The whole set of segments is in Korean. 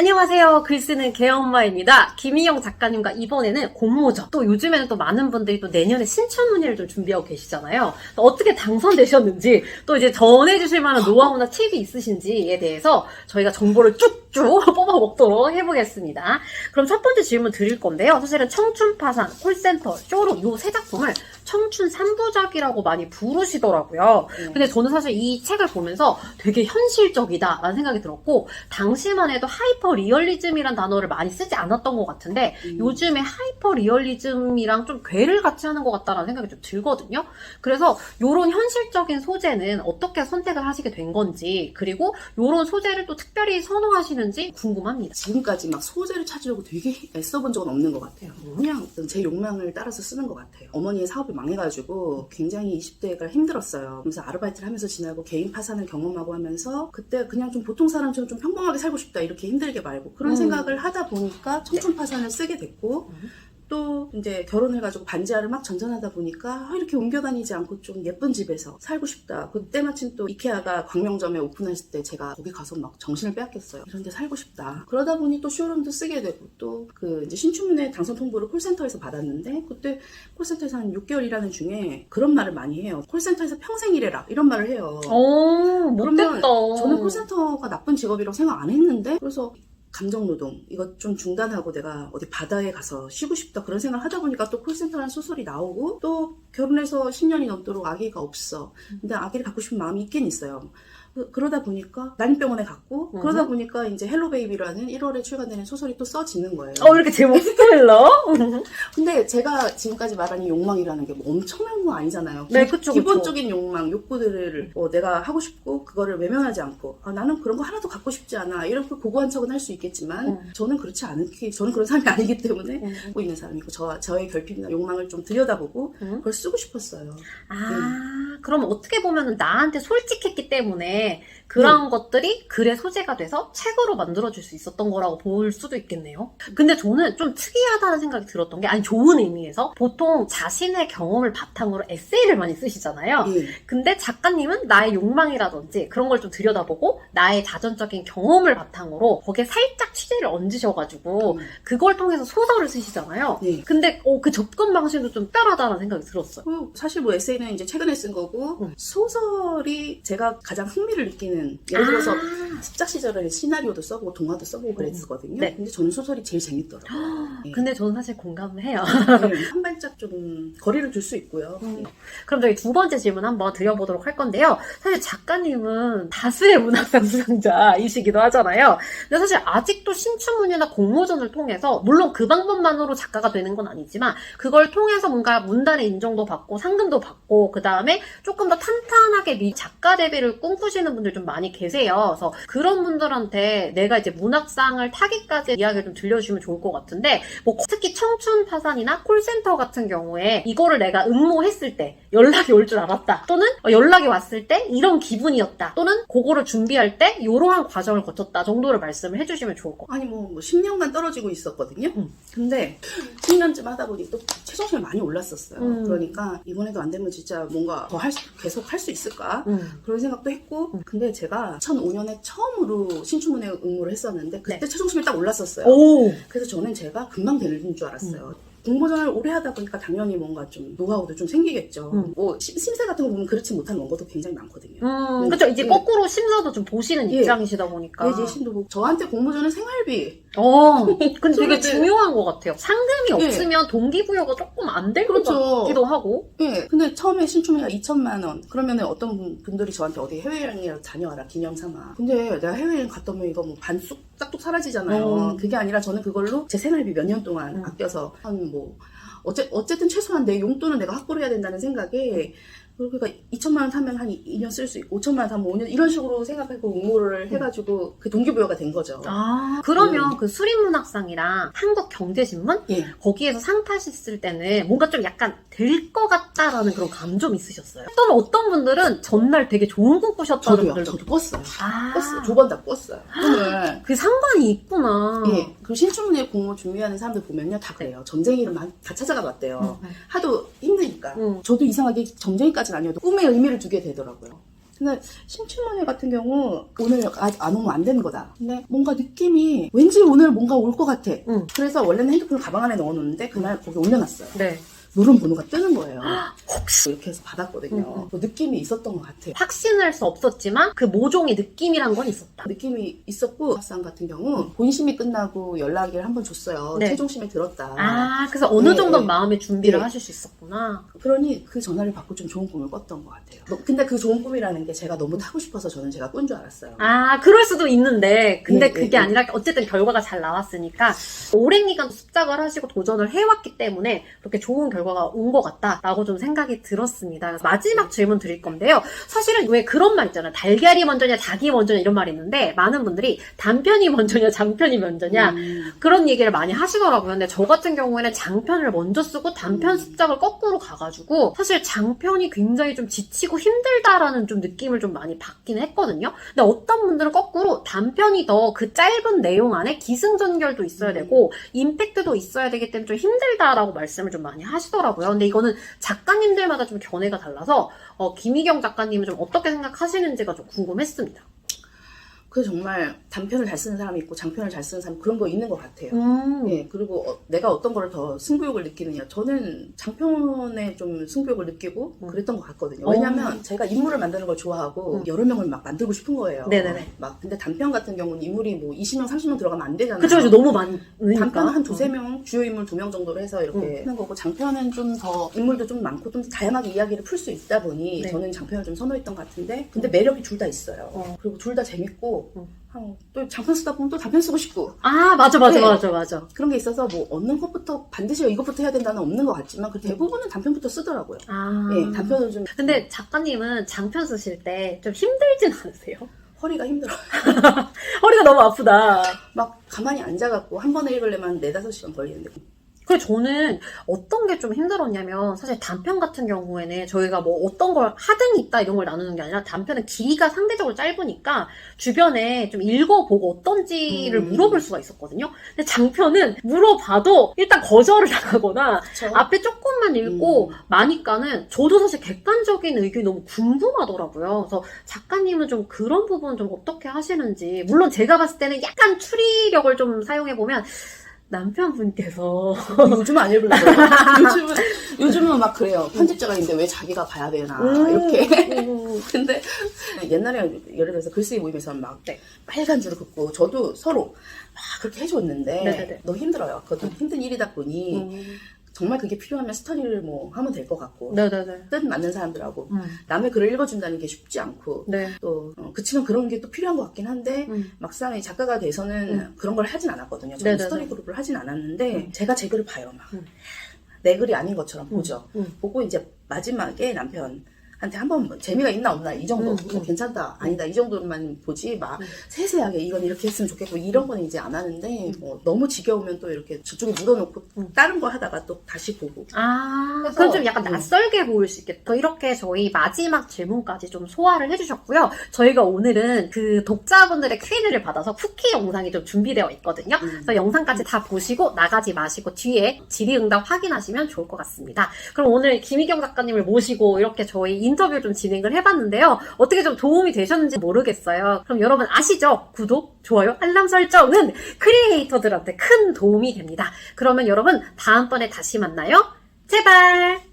안녕하세요. 글쓰는 개엄마입니다. 김희영 작가님과 이번에는 공모전. 또 요즘에는 또 많은 분들이 또 내년에 신춘문예를 좀 준비하고 계시잖아요. 어떻게 당선되셨는지, 또 이제 전해주실 만한 노하우나 팁이 있으신지에 대해서 저희가 정보를 쭉쭉 뽑아 먹도록 해보겠습니다. 그럼 첫 번째 질문 드릴 건데요. 사실은 청춘파산, 콜센터, 쇼룸 요 세 작품을 청춘 3부작이라고 많이 부르시더라고요. 근데 저는 사실 이 책을 보면서 되게 현실적이다라는 생각이 들었고, 당시만 해도 하이퍼 리얼리즘이란 단어를 많이 쓰지 않았던 것 같은데, 음. 요즘에 하이퍼 리얼리즘이랑 좀 괴를 같이 하는 것 같다라는 생각이 좀 들거든요. 그래서 요런 현실적인 소재는 어떻게 선택을 하시게 된 건지, 그리고 요런 소재를 또 특별히 선호하시는지 궁금합니다. 지금까지 막 소재를 찾으려고 되게 애써 본 적은 없는 것 같아요. 음. 그냥 제 욕망을 따라서 쓰는 것 같아요. 어머니의 사업이 망해가지고 굉장히 20대가 힘들었어요. 그래서 아르바이트를 하면서 지나고 개인 파산을 경험하고 하면서 그때 그냥 좀 보통 사람처럼 좀 평범하게 살고 싶다 이렇게 힘들게 말고 그런 음. 생각을 하다 보니까 청춘 파산을 쓰게 됐고 음. 또 이제 결혼해가지고 반지하를 막 전전하다 보니까 아, 이렇게 옮겨 다니지 않고 좀 예쁜 집에서 살고 싶다. 그때 마침 또 이케아가 광명점에 오픈했을 때 제가 거기 가서 막 정신을 빼앗겼어요. 이런 데 살고 싶다. 그러다 보니 또 쇼룸도 쓰게 되고 또 그 이제 신춘문예 당선 통보를 콜센터에서 받았는데 그때 콜센터에서 한 6개월 일하는 중에 그런 말을 많이 해요. 콜센터에서 평생 일해라. 이런 말을 해요. 오, 못됐다. 저는 콜센터가 나쁜 직업이라고 생각 안 했는데 그래서 감정노동 이거 좀 중단하고 내가 어디 바다에 가서 쉬고 싶다 그런 생각을 하다 보니까 또 콜센터라는 소설이 나오고 또 결혼해서 10년이 넘도록 아기가 없어. 근데 아기를 갖고 싶은 마음이 있긴 있어요 그- 그러다 보니까 난임병원에 갔고 음. 그러다 보니까 이제 헬로 베이비라는 1월에 출간되는 소설이 또 써지는 거예요 어, 이렇게 제목 스포일러? 근데 제가 지금까지 말한 이 욕망이라는 게 뭐 엄청난 거 아니잖아요. 네, 기- 그쵸. 기본적인 욕망, 욕구들을 뭐 내가 하고 싶고 그거를 외면하지 않고 아, 나는 그런 거 하나도 갖고 싶지 않아. 이렇게 고고한 척은 할 수 있겠지만 음. 저는 그렇지 않기, 저는 그런 사람이 아니기 때문에 음. 갖고 있는 사람이고 저, 저의 결핍이나 욕망을 좀 들여다보고 음. 그걸 쓰고 싶었어요. 아, 그럼 어떻게 보면 나한테 솔직했기 때문에 그런 것들이 글의 소재가 돼서 책으로 만들어질 수 있었던 거라고 볼 수도 있겠네요. 근데 저는 좀 특이하다는 생각이 들었던 게, 아니, 좋은 의미에서 보통 자신의 경험을 바탕으로 에세이를 많이 쓰시잖아요. 예. 근데 작가님은 나의 욕망이라든지 그런 걸 좀 들여다보고 나의 자전적인 경험을 바탕으로 거기에 살짝 취재를 얹으셔가지고 음. 그걸 통해서 소설을 쓰시잖아요. 네. 근데 어, 그 접근 방식도 좀 특별하다는 생각이 들었어요. 그 사실 뭐 에세이는 이제 최근에 쓴 거고 음. 소설이 제가 가장 흥미 를 느끼는 예를 들어서 아, 습작 시절에 시나리오도 써보고 동화도 써보고 그랬었거든요. 네. 근데 저는 소설이 제일 재밌더라고요. 예. 근데 저는 사실 공감을 해요. 네, 한 발짝 좀 거리를 둘 수 있고요. 음. 그럼 저희 두 번째 질문 한번 드려보도록 할 건데요. 사실 작가님은 다수의 문학상 수상자이시기도 하잖아요. 근데 사실 아직도 신춘문예나 공모전을 통해서 물론 그 방법만으로 작가가 되는 건 아니지만 그걸 통해서 뭔가 문단의 인정도 받고 상금도 받고 그 다음에 조금 더 탄탄하게 미 작가 데뷔를 꿈꾸 시는 분들 좀 많이 계세요. 그래서 그런 분들한테 내가 이제 문학상을 타기까지 이야기를 좀 들려주시면 좋을 것 같은데 뭐 특히 청춘 파산이나 콜센터 같은 경우에 이거를 내가 응모했을 때 연락이 올 줄 알았다 또는 어, 연락이 왔을 때 이런 기분이었다 또는 그거를 준비할 때 이러한 과정을 거쳤다 정도를 말씀을 해주시면 좋을 것 같아요. 아니 뭐, 뭐 10년간 떨어지고 있었거든요. 음. 근데 10년쯤 하다 보니 또 최종심이 많이 올랐었어요. 음. 그러니까 이번에도 안 되면 진짜 뭔가 더할 수, 계속 할 수 있을까? 음. 그런 생각도 했고 음. 근데 제가 2005년에 처음으로 신춘문예 응모를 했었는데 그때 네. 최종심이 딱 올랐었어요. 오 그래서 저는 제가 금방 되는 줄 알았어요. 음. 공모전을 오래 하다 보니까 당연히 뭔가 좀 노하우도 좀 생기겠죠. 음. 뭐 심- 심세 같은 거 보면 그렇지 못한 원고도 굉장히 많거든요. 음, 음. 그쵸. 이제 음. 거꾸로 심사도 좀 보시는 예. 입장이시다 보니까. 내 예신도 보고 저한테 공모전은 생활비 어, 근데 되게 중요한 것 같아요. 상금이 예. 없으면 동기부여가 조금 안될것 그렇죠. 같기도 하고. 예, 근데 처음에 신춘문예가 2천만 원. 그러면은 어떤 분- 분들이 저한테 어디 해외여행이라도 다녀와라, 기념 삼아. 근데 내가 해외여행 갔다 오면 이거 뭐 반쑥, 짝뚝 사라지잖아요. 음. 그게 아니라 저는 그걸로 제 생활비 몇 년 동안 음. 아껴서 한 뭐, 어째, 어쨌든 최소한 내 용돈은 내가 확보를 해야 된다는 생각에 그러니까 2천만 원 타면 한 2년 쓸 수 있고 5천만 원 타면 5년 이런 식으로 생각하고 응모를 해가지고 그 동기부여가 된 거죠. 아, 그러면 음. 그 수립문학상이랑 한국경제신문? 예. 거기에서 상 타셨을 때는 뭔가 좀 약간 될 것 같다라는 그런 감좀 있으셨어요? 또는 어떤 분들은 전날 되게 좋은 꿈 꾸셨다는 저도요. 분들도 저도 꿨어요. 아, 꿨어요. 두 번 다 꿨어요. 꿈을. 그 상관이 있구나. 예. 그 신춘문예 공모 준비하는 사람들 보면요. 다 그래요. 전쟁이를 막다 찾아가 봤대요. 음, 음. 하도 힘드니까. 음. 저도 이상하게 전쟁 이까지는 아니어도 꿈에 의미를 두게 되더라고요. 근데 심춘문예 같은 경우 오늘 안 오면 안 되는 거다. 근데 뭔가 느낌이 왠지 오늘 뭔가 올 것 같아. 응. 그래서 원래는 핸드폰을 가방 안에 넣어놓는데 그날 거기 올려놨어요. 네. 누른 번호가 뜨는 거예요. 혹시 이렇게 해서 받았거든요. 응, 응. 그 느낌이 있었던 것 같아요. 확신할 수 없었지만 그 모종의 느낌이란 건 있었다. 느낌이 있었고 학상 같은 경우 본심이 끝나고 연락을 한번 줬어요. 네. 최종심에 들었다. 아, 그래서 어느 네, 정도 네. 마음의 준비를 네. 하실 수 있었구나. 그러니 그 전화를 받고 좀 좋은 꿈을 꿨던 것 같아요. 뭐, 근데 그 좋은 꿈이라는 게 제가 너무 타고 싶어서 저는 제가 꾼 줄 알았어요. 아, 그럴 수도 있는데, 근데 네, 그게 네, 네. 아니라 어쨌든 결과가 잘 나왔으니까, 오랜 기간 습작을 하시고 도전을 해왔기 때문에 그렇게 좋은 결과 가 온 것 같다라고 좀 생각이 들었습니다. 마지막 질문 드릴 건데요. 사실은 왜 그런 말 있잖아요. 달걀이 먼저냐, 닭이 먼저냐 이런 말이 있는데, 많은 분들이 단편이 먼저냐, 장편이 먼저냐, 음, 그런 얘기를 많이 하시더라고요. 근데 저 같은 경우에는 장편을 먼저 쓰고 단편 음. 습작을 거꾸로 가가지고 사실 장편이 굉장히 좀 지치고 힘들다라는 좀 느낌을 좀 많이 받긴 했거든요. 근데 어떤 분들은 거꾸로 단편이 더 그 짧은 내용 안에 기승전결도 있어야 음. 되고 임팩트도 있어야 되기 때문에 좀 힘들다라고 말씀을 좀 많이 하시 더라고요. 근데 이거는 작가님들마다 좀 견해가 달라서 어, 김희경 작가님은 좀 어떻게 생각하시는지가 좀 궁금했습니다. 그 정말 단편을 잘 쓰는 사람이 있고 장편을 잘 쓰는 사람 그런 거 있는 것 같아요. 음. 예, 그리고 어, 내가 어떤 거를 더 승부욕을 느끼느냐. 저는 장편에 좀 승부욕을 느끼고 음. 그랬던 것 같거든요. 어. 왜냐면 제가 인물을 만드는 걸 좋아하고 음. 여러 명을 막 만들고 싶은 거예요. 네네네. 막 근데 단편 같은 경우는 인물이 뭐 20명, 30명 들어가면 안 되잖아요. 그쵸, 그쵸. 너무 많으니까. 단편은 한 음. 두세 명, 주요 인물 두 명 정도로 해서 이렇게 음. 하는 거고, 장편은 좀 더 인물도 좀 많고, 좀 다양하게 이야기를 풀 수 있다 보니, 네. 저는 장편을 좀 선호했던 것 같은데, 근데 매력이 둘 다 있어요. 어. 그리고 둘 다 재밌고, 음. 한, 또 장편 쓰다 보면 또 단편 쓰고 싶고, 아, 맞아, 맞아, 네. 맞아, 맞아. 그런 게 있어서 뭐, 얻는 것부터 반드시 이것부터 해야 된다는 없는 것 같지만, 그 대부분은 단편부터 쓰더라고요. 아. 예, 단편은 좀 근데 작가님은 장편 쓰실 때 좀 힘들진 않으세요? 허리가 힘들어요. 허리가 너무 아프다. 막 가만히 앉아갖고 한 번에 읽으려면 네다섯 시간 걸리는데, 그래 저는 어떤 게 좀 힘들었냐면 사실 단편 같은 경우에는 저희가 뭐 어떤 걸 하등 있다 이런 걸 나누는 게 아니라 단편은 길이가 상대적으로 짧으니까 주변에 좀 읽어보고 어떤지를 음. 물어볼 수가 있었거든요. 근데 장편은 물어봐도 일단 거절을 당하거나 그쵸? 앞에 조금만 읽고 음. 마니까는 저도 사실 객관적인 의견이 너무 궁금하더라고요. 그래서 작가님은 좀 그런 부분 좀 어떻게 하시는지 물론 제가 봤을 때는 약간 추리력을 좀 사용해 보면 남편분께서 요즘은 안 읽으려고 요즘은, 요즘은 막 그래요. 편집자가 있는데 왜 자기가 봐야 되나. 음. 이렇게. 음. 근데 옛날에 예를 들어서 글쓰기 모임에서 막 네. 빨간 줄을 긋고 저도 서로 막 그렇게 해줬는데 네네네. 너무 힘들어요. 그것도 힘든 일이다 보니 음. 정말 그게 필요하면 스터디를 뭐 하면 될 것 같고 네네네. 뜻 맞는 사람들하고 음. 남의 글을 읽어준다는 게 쉽지 않고 네. 또 어, 그치만 그런 게 또 필요한 것 같긴 한데 음. 막상 이 작가가 돼서는 그런 걸 하진 않았거든요. 저는 네네네. 스터디 그룹을 하진 않았는데 음. 제가 제 글을 봐요. 막. 음. 내 글이 아닌 것처럼 보죠. 음. 보고 이제 마지막에 남편 한테 한번 뭐 재미가 있나 없나 이 정도 음, 뭐 음. 괜찮다 아니다 이 정도만 보지 막 음. 세세하게 이건 이렇게 했으면 좋겠고 이런 건 이제 안 하는데 뭐 너무 지겨우면 또 이렇게 저쪽에 묻어놓고 음. 다른 거 하다가 또 다시 보고 아, 그래서- 그건 좀 약간 음. 낯설게 보일 수 있겠다. 이렇게 저희 마지막 질문까지 좀 소화를 해주셨고요. 저희가 오늘은 그 독자분들의 Q&A를 받아서 쿠키 영상이 좀 준비되어 있거든요. 음. 그래서 영상까지 다 보시고 나가지 마시고 뒤에 질의응답 확인하시면 좋을 것 같습니다. 그럼 오늘 김희경 작가님을 모시고 이렇게 저희 인터뷰 좀 진행을 해봤는데요. 어떻게 좀 도움이 되셨는지 모르겠어요. 그럼 여러분 아시죠? 구독, 좋아요, 알람 설정은 크리에이터들한테 큰 도움이 됩니다. 그러면 여러분 다음번에 다시 만나요. 제발!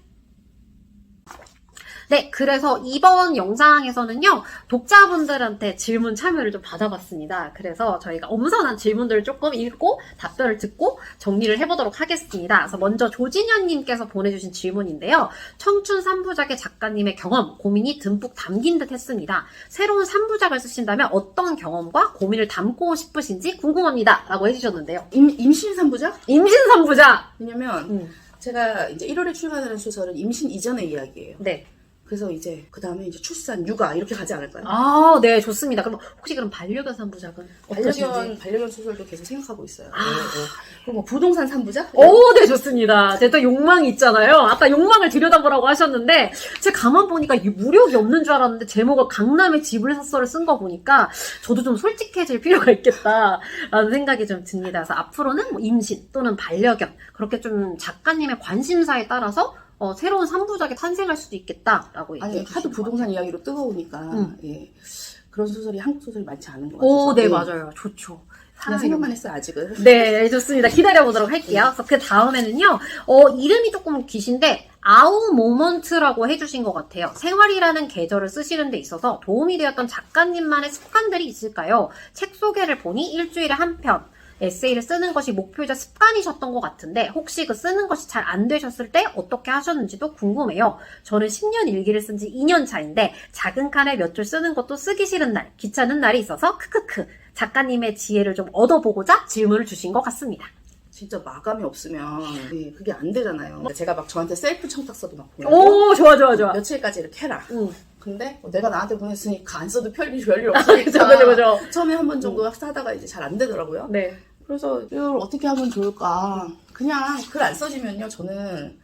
네, 그래서 이번 영상에서는요, 독자분들한테 질문 참여를 좀 받아봤습니다. 그래서 저희가 엄선한 질문들을 조금 읽고 답변을 듣고 정리를 해보도록 하겠습니다. 그래서 먼저 조진현님께서 보내주신 질문인데요. 청춘 3부작의 작가님의 경험, 고민이 듬뿍 담긴 듯 했습니다. 새로운 3부작을 쓰신다면 어떤 경험과 고민을 담고 싶으신지 궁금합니다. 라고 해주셨는데요. 임, 임신 3부작? 임신 3부작! 왜냐면 음, 제가 이제 1월에 출간하는 소설은 임신 이전의 이야기예요. 네. 그래서 이제 그 다음에 이제 출산, 육아 이렇게 가지 않을까요? 아, 네, 좋습니다. 그럼 혹시 그럼 반려견 3부작은 어떠신지? 반려견, 반려견 소설도 계속 생각하고 있어요. 아. 네, 네. 그리고 뭐 부동산 3부작? 오, 네, 좋습니다. 제가 또 욕망이 있잖아요. 아까 욕망을 들여다보라고 하셨는데, 제가 가만 보니까 이 무력이 없는 줄 알았는데, 제목을 강남의 집을 샀어를 쓴 거 보니까, 저도 좀 솔직해질 필요가 있겠다라는 생각이 좀 듭니다. 그래서 앞으로는 뭐 임신 또는 반려견, 그렇게 좀 작가님의 관심사에 따라서 어, 새로운 3부작이 탄생할 수도 있겠다라고 아니 얘기해 하도 부동산 이야기로 뜨거우니까 음. 예. 그런 소설이 한국 소설이 많지 않은 것 같아서 오, 네, 예. 맞아요. 좋죠. 그냥 생각만 했어 아직은. 네, 좋습니다. 기다려보도록 할게요. 그래서 그 다음에는요, 어, 이름이 조금 기신데, 아우 모먼트라고 해주신 것 같아요. 생활이라는 계절을 쓰시는 데 있어서 도움이 되었던 작가님만의 습관들이 있을까요? 책 소개를 보니 일주일에 한 편, 에세이를 쓰는 것이 목표이자 습관이셨던 것 같은데, 혹시 그 쓰는 것이 잘 안 되셨을 때 어떻게 하셨는지도 궁금해요. 저는 10년 일기를 쓴 지 2년 차인데, 작은 칸에 몇 줄 쓰는 것도 쓰기 싫은 날, 귀찮은 날이 있어서, 크크크. 작가님의 지혜를 좀 얻어보고자 질문을 주신 것 같습니다. 진짜 마감이 없으면 예, 그게 안 되잖아요. 제가 막 저한테 셀프 청탁서도 막 보내고 오, 좋아, 좋아, 좋아. 며칠까지 이렇게 해라. 응. 근데 뭐 내가 나한테 보냈으니까 안 써도 별일 별일 그죠, 없으니까 그죠, 그죠. 처음에 한 번 정도 하다가 이제 잘 안 되더라고요. 네. 그래서 이걸 어떻게 하면 좋을까? 그냥 글 안 써지면요, 저는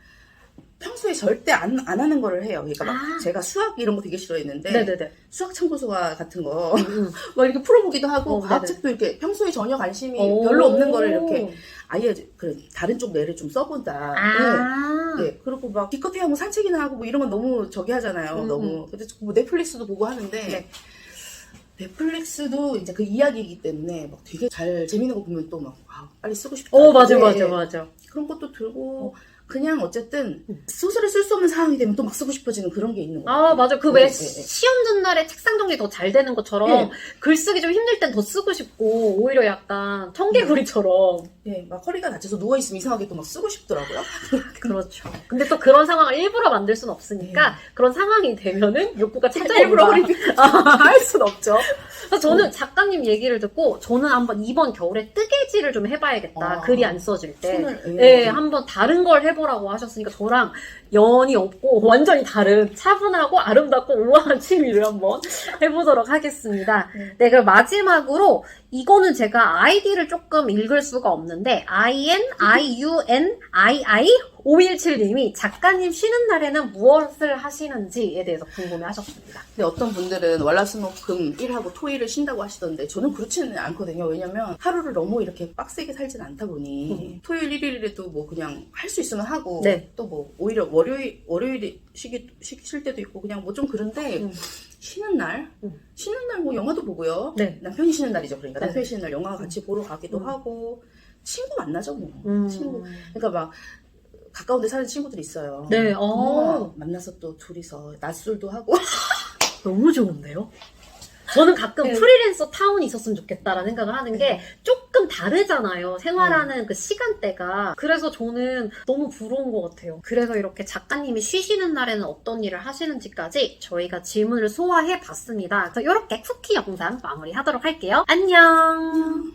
평소에 절대 안, 안 하는 거를 해요. 그러니까 막 아. 제가 수학 이런 거 되게 싫어했는데 네네네. 수학 참고서와 같은 거 음. 막 이렇게 풀어보기도 하고 어, 과학책도 이렇게 평소에 전혀 관심이 오. 별로 없는 거를 이렇게 아예 그 다른 쪽 뇌를 좀 써본다. 아. 네. 네. 그리고 막 기껏해야 뭐 산책이나 하고 뭐 이런 건 너무 저기 하잖아요. 음, 너무. 근데 뭐 넷플릭스도 보고 하는데 네. 넷플릭스도 이제 그 이야기이기 때문에 막 되게 잘 재밌는 거 보면 또막 아, 빨리 쓰고 싶다. 오, 맞아, 네. 맞아, 맞아. 그런 것도 들고 그냥 어쨌든 소설을 쓸 수 없는 상황이 되면 또 막 쓰고 싶어지는 그런 게 있는 거 같아요. 아, 맞아. 그 왜 네, 네, 네. 시험 전날에 책상 정리 더 잘 되는 것처럼 네. 글쓰기 좀 힘들 땐 더 쓰고 싶고 오히려 약간 청개구리처럼 네, 막 허리가 다쳐서 누워 있으면 이상하게 또 막 쓰고 싶더라고요. 그렇죠. 근데 또 그런 상황을 일부러 만들 수는 없으니까 그런 상황이 되면은 욕구가 찾아온다. 일부러 허리 아, 할순 없죠. 그래서 저는 작가님 얘기를 듣고 저는 한번 이번 겨울에 뜨개질을 좀 해봐야겠다. 아. 글이 안 써질 때. 손을 네, 한번 다른 걸 해보 라고 하셨으니까 저랑 연이 없고 완전히 다른 차분하고 아름답고 우아한 취미를 한번 해보도록 하겠습니다. 네. 네, 그럼 마지막으로 이거는 제가 아이디를 조금 읽을 수가 없는데 I N I U N I I 517님이 작가님 쉬는 날에는 무엇을 하시는지에 대해서 궁금해 하셨습니다. 근데 어떤 분들은 월화수목금 일하고 토일을 쉰다고 하시던데 저는 그렇지는 않거든요. 왜냐면 하루를 너무 이렇게 빡세게 살진 않다 보니 토요일 일일에도 뭐 그냥 할 수 있으면 하고 네. 또뭐 오히려 월요일 월요일에 쉬기 쉴 때도 있고 그냥 뭐 좀 그런데 음. 쉬는 날 음. 쉬는 날 뭐 영화도 보고요. 네. 남편이 쉬는 날이죠. 그러니까 네. 남편이 쉬는 날 영화 같이 보러 가기도 음. 하고 친구 만나죠 뭐. 음. 친구 그러니까 막 가까운 데 사는 친구들이 있어요. 네, 어, 어, 만나서 또 둘이서 낮술도 하고 너무 좋은데요? 저는 가끔 네. 프리랜서 타운이 있었으면 좋겠다라는 생각을 하는 게 조금 다르잖아요. 생활하는 네. 그 시간대가. 그래서 저는 너무 부러운 것 같아요. 그래서 이렇게 작가님이 쉬시는 날에는 어떤 일을 하시는지까지 저희가 질문을 소화해 봤습니다. 그래서 이렇게 쿠키 영상 마무리하도록 할게요. 안녕!